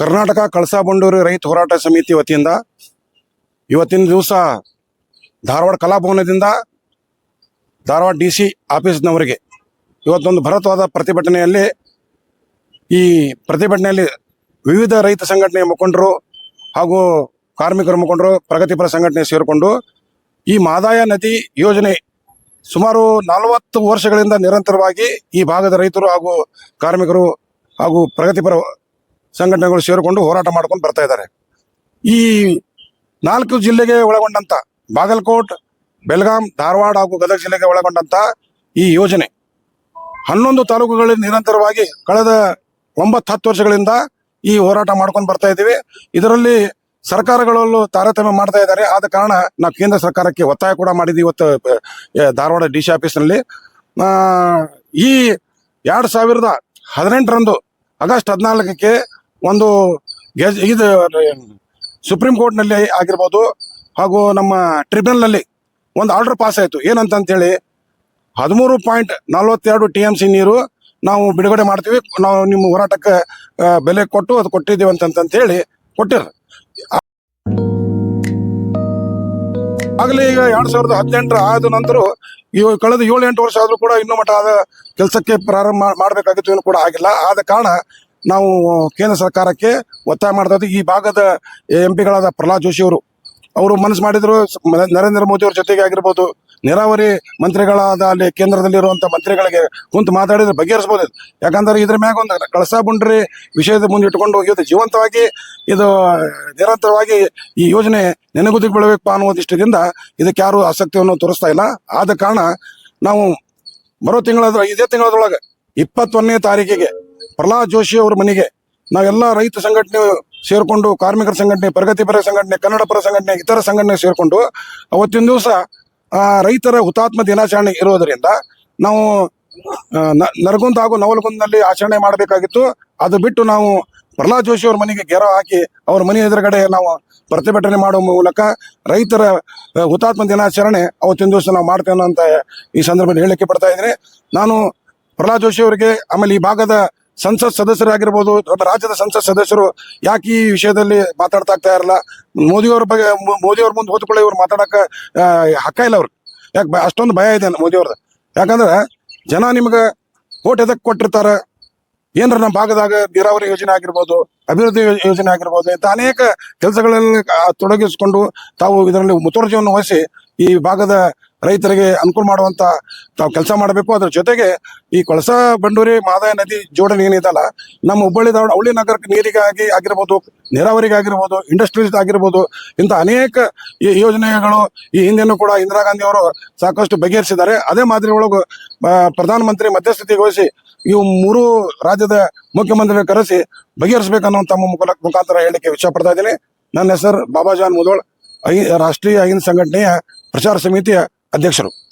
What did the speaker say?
ಕರ್ನಾಟಕ ಕಳಸಾ ಬಂಡೂರು ರೈತ ಹೋರಾಟ ಸಮಿತಿ ವತಿಯಿಂದ ಇವತ್ತಿನ ದಿವಸ ಧಾರವಾಡ ಕಲಾಭವನದಿಂದ ಧಾರವಾಡ ಡಿ ಸಿ ಆಫೀಸ್ನವರಿಗೆ ಇವತ್ತೊಂದು ಭರತವಾದ ಪ್ರತಿಭಟನೆಯಲ್ಲಿ ಈ ಪ್ರತಿಭಟನೆಯಲ್ಲಿ ವಿವಿಧ ರೈತ ಸಂಘಟನೆಯ ಮುಖಂಡರು ಹಾಗೂ ಕಾರ್ಮಿಕರ ಮುಖಂಡರು, ಪ್ರಗತಿಪರ ಸಂಘಟನೆ ಸೇರಿಕೊಂಡು ಈ ಮಾದಾಯ ನದಿ ಯೋಜನೆ ಸುಮಾರು ನಲವತ್ತು ವರ್ಷಗಳಿಂದ ನಿರಂತರವಾಗಿ ಈ ಭಾಗದ ರೈತರು ಹಾಗೂ ಕಾರ್ಮಿಕರು ಹಾಗೂ ಪ್ರಗತಿಪರ ಸಂಘಟನೆಗಳು ಸೇರಿಕೊಂಡು ಹೋರಾಟ ಮಾಡ್ಕೊಂಡು ಬರ್ತಾ ಇದ್ದಾರೆ. ಈ ನಾಲ್ಕು ಜಿಲ್ಲೆಗೆ ಒಳಗೊಂಡಂತ ಬಾಗಲಕೋಟ್, ಬೆಳಗಾಂ, ಧಾರವಾಡ ಹಾಗೂ ಗದಗ ಜಿಲ್ಲೆಗೆ ಒಳಗೊಂಡಂತ ಈ ಯೋಜನೆ ಹನ್ನೊಂದು ತಾಲೂಕುಗಳಲ್ಲಿ ನಿರಂತರವಾಗಿ ಕಳೆದ ಒಂಬತ್ತು ಹತ್ತು ವರ್ಷಗಳಿಂದ ಈ ಹೋರಾಟ ಮಾಡ್ಕೊಂಡು ಬರ್ತಾ ಇದ್ದೀವಿ. ಇದರಲ್ಲಿ ಸರ್ಕಾರಗಳಲ್ಲೂ ತಾರತಮ್ಯ ಮಾಡ್ತಾ ಇದ್ದಾರೆ. ಆದ ಕಾರಣ ನಾವು ಕೇಂದ್ರ ಸರ್ಕಾರಕ್ಕೆ ಒತ್ತಾಯ ಕೂಡ ಮಾಡಿದ್ವಿ ಇವತ್ತು ಧಾರವಾಡ ಡಿ ಸಿ ಆಫೀಸ್ನಲ್ಲಿ. ಈ ಎರಡ್ ಸಾವಿರದ ಹದಿನೆಂಟರಂದು ಆಗಸ್ಟ್ ಹದಿನಾಲ್ಕಕ್ಕೆ ಒಂದು ಇದು ಸುಪ್ರೀಂ ಕೋರ್ಟ್ನಲ್ಲಿ ಆಗಿರ್ಬೋದು ಹಾಗೂ ನಮ್ಮ ಟ್ರಿಬ್ಯುನಲ್ನಲ್ಲಿ ಒಂದು ಆರ್ಡರ್ ಪಾಸ್ ಆಯಿತು. ಏನಂತಂತೇಳಿ ಹದಿಮೂರು ಪಾಯಿಂಟ್ ನಲ್ವತ್ತೆರಡು ಟಿ ಎಂ ಸಿ ನೀರು ನಾವು ಬಿಡುಗಡೆ ಮಾಡ್ತೀವಿ. ನಾವು ನಿಮ್ಮ ಹೋರಾಟಕ್ಕೆ ಬೆಲೆ ಕೊಟ್ಟು ಅದು ಕೊಟ್ಟಿದ್ದೀವಿ ಅಂತಂತ ಹೇಳಿ ಕೊಟ್ಟಿರ. ಆಗಲೇ ಈಗ ಎರಡು ಸಾವಿರದ ಹದಿನೆಂಟರ ಆದ ನಂತರ ಇವು ಕಳೆದ ಏಳು ಎಂಟು ವರ್ಷ ಆದರೂ ಕೂಡ ಇನ್ನೂ ಮಟ್ಟ ಆದ ಕೆಲಸಕ್ಕೆ ಪ್ರಾರಂಭ ಮಾಡಬೇಕಾಗಿತ್ತು, ಏನು ಕೂಡ ಆಗಿಲ್ಲ. ಆದ ಕಾರಣ ನಾವು ಕೇಂದ್ರ ಸರ್ಕಾರಕ್ಕೆ ಒತ್ತಾಯ ಮಾಡ್ತಾ ಈ ಭಾಗದ ಎಂ ಪಿಗಳಾದ ಪ್ರಹ್ಲಾದ್ ಜೋಶಿ ಅವರು ಅವರು ಮನಸ್ಸು ಮಾಡಿದ್ರು, ನರೇಂದ್ರ ಮೋದಿ ಅವ್ರ ಜೊತೆಗೆ ಆಗಿರ್ಬೋದು, ನೀರಾವರಿ ಮಂತ್ರಿಗಳಾದ ಅಲ್ಲಿ ಕೇಂದ್ರದಲ್ಲಿರುವಂಥ ಮಂತ್ರಿಗಳಿಗೆ ಕುಂತು ಮಾತಾಡಿದ್ರೆ ಬಗೆಹರಿಸಬಹುದು ಯಾಕಂದ್ರೆ ಇದ್ರ ಮ್ಯಾಗ ಒಂದು ಕಳಸಾ ಬುಂಡ್ರಿ ವಿಷಯದ ಮುಂದೆ ಇಟ್ಕೊಂಡು ಇವತ್ತು ಜೀವಂತವಾಗಿ, ಇದು ನಿರಂತರವಾಗಿ ಈ ಯೋಜನೆ ನೆನಗುದಿಗೆ ಬೀಳಬೇಕು ಅನ್ನೋ ಇಷ್ಟದಿಂದ ಇದಕ್ಕೆ ಯಾರು ಆಸಕ್ತಿಯನ್ನು ತೋರಿಸ್ತಾ ಇಲ್ಲ. ಆದ ಕಾರಣ ನಾವು ಬರೋ ತಿಂಗಳ ಇದೇ ತಿಂಗಳದೊಳಗೆ ಇಪ್ಪತ್ತೊಂದನೇ ತಾರೀಕಿಗೆ ಪ್ರಹ್ಲಾದ್ ಜೋಶಿ ಅವರ ಮನೆಗೆ ನಾವೆಲ್ಲ ರೈತ ಸಂಘಟನೆ ಸೇರಿಕೊಂಡು, ಕಾರ್ಮಿಕರ ಸಂಘಟನೆ ಪ್ರಗತಿಪರ ಸಂಘಟನೆ, ಕನ್ನಡ ಪರ ಸಂಘಟನೆ, ಇತರ ಸಂಘಟನೆ ಸೇರಿಕೊಂಡು ಅವತ್ತಿನ ದಿವಸ ರೈತರ ಹುತಾತ್ಮ ದಿನಾಚರಣೆ ಇರೋದರಿಂದ ನಾವು ನರಗುಂದ ಹಾಗೂ ನವಲಗುಂದಲ್ಲಿ ಆಚರಣೆ ಮಾಡಬೇಕಾಗಿತ್ತು. ಅದು ಬಿಟ್ಟು ನಾವು ಪ್ರಹ್ಲಾದ್ ಜೋಶಿ ಅವ್ರ ಮನೆಗೆ ಗೆರ ಹಾಕಿ ಅವ್ರ ಮನೆ ಎದುರುಗಡೆ ನಾವು ಪ್ರತಿಭಟನೆ ಮಾಡುವ ಮೂಲಕ ರೈತರ ಹುತಾತ್ಮ ದಿನಾಚರಣೆ ಅವತ್ತಿನ ದಿವಸ ನಾವು ಮಾಡ್ತೇವೆ ಅಂತ ಈ ಸಂದರ್ಭದಲ್ಲಿ ಹೇಳಿಕೆ ಪಡ್ತಾ ಇದ್ದೀನಿ. ನಾನು ಪ್ರಹ್ಲಾದ್ ಜೋಶಿ ಅವರಿಗೆ ಆಮೇಲೆ ಈ ಭಾಗದ ಸಂಸತ್ ಸದಸ್ಯರಾಗಿರ್ಬೋದು ನಮ್ಮ ರಾಜ್ಯದ ಸಂಸತ್ ಸದಸ್ಯರು ಯಾಕೆ ಈ ವಿಷಯದಲ್ಲಿ ಮಾತಾಡ್ತಾ ಆಗ್ತಾ ಇರಲ್ಲ? ಮೋದಿಯವ್ರ ಬಗ್ಗೆ ಮೋದಿಯವ್ರ ಮುಂದೆ ಹೋದ್ಕೊಳ್ಳಿ ಇವ್ರು ಮಾತಾಡಕ್ಕೆ ಹಕ್ಕ ಇಲ್ಲ ಅವ್ರಿಗೆ. ಯಾಕೆ ಅಷ್ಟೊಂದು ಭಯ ಇದೆ ಮೋದಿಯವ್ರದ್ದು. ಯಾಕಂದ್ರೆ ಜನ ನಿಮ್ಗೆ ಓಟ್ ಎದಕ್ಕೆ ಕೊಟ್ಟಿರ್ತಾರ? ಏನ್ರ ನಮ್ಮ ಭಾಗದಾಗ ನೀರಾವರಿ ಯೋಜನೆ ಆಗಿರ್ಬೋದು, ಅಭಿವೃದ್ಧಿ ಯೋಜನೆ ಆಗಿರ್ಬೋದು, ಇಂಥ ಅನೇಕ ಕೆಲಸಗಳಲ್ಲಿ ತೊಡಗಿಸಿಕೊಂಡು ತಾವು ಇದರಲ್ಲಿ ಮುತುವರ್ಜಿಯನ್ನು ವಹಿಸಿ ಈ ಭಾಗದ ರೈತರಿಗೆ ಅನುಕೂಲ ಮಾಡುವಂತ ತಾವು ಕೆಲಸ ಮಾಡಬೇಕು. ಅದ್ರ ಜೊತೆಗೆ ಈ ಕೊಳಸ ಬಂಡೂರಿ ಮಾದಾಯ ನದಿ ಜೋಡಣೆ ಏನಿದಲ್ಲ ನಮ್ಮ ಹುಬ್ಬಳ್ಳಿ ದಾವಣ ಅವಳಿ ನಗರಕ್ಕೆ ನೀರಿಗಾಗಿ ಆಗಿರ್ಬೋದು ನೀರಾವರಿಗಾಗಿರ್ಬೋದು ಇಂಡಸ್ಟ್ರೀಸ್ ಆಗಿರ್ಬೋದು ಇಂಥ ಅನೇಕ ಈ ಯೋಜನೆಗಳು ಈ ಹಿಂದೆನೂ ಕೂಡ ಇಂದಿರಾ ಗಾಂಧಿ ಅವರು ಸಾಕಷ್ಟು ಬಗೆಹರಿಸಿದ್ದಾರೆ. ಅದೇ ಮಾದರಿ ಒಳಗೆ ಪ್ರಧಾನಮಂತ್ರಿ ಮಧ್ಯಸ್ಥಿಕೆ ವಹಿಸಿ ಇವು ಮೂರು ರಾಜ್ಯದ ಮುಖ್ಯಮಂತ್ರಿಗಳು ಕರೆಸಿ ಬಗೆಹರಿಸಬೇಕನ್ನೋ ತಮ್ಮ ಮುಖ ಮುಖಾಂತರ ಹೇಳಿಕೆ ವಿಷಯ ಪಡ್ತಾ ಇದ್ದೀನಿ. ನನ್ನ ಹೆಸರು ಬಾಬಾಜಾನ್ ಮುದೋಳ್ ಐ, ರಾಷ್ಟ್ರೀಯ ಅಹಿಂದ ಸಂಘಟನೆಯ ಪ್ರಚಾರ ಸಮಿತಿಯ ಅಧ್ಯಕ್ಷರು.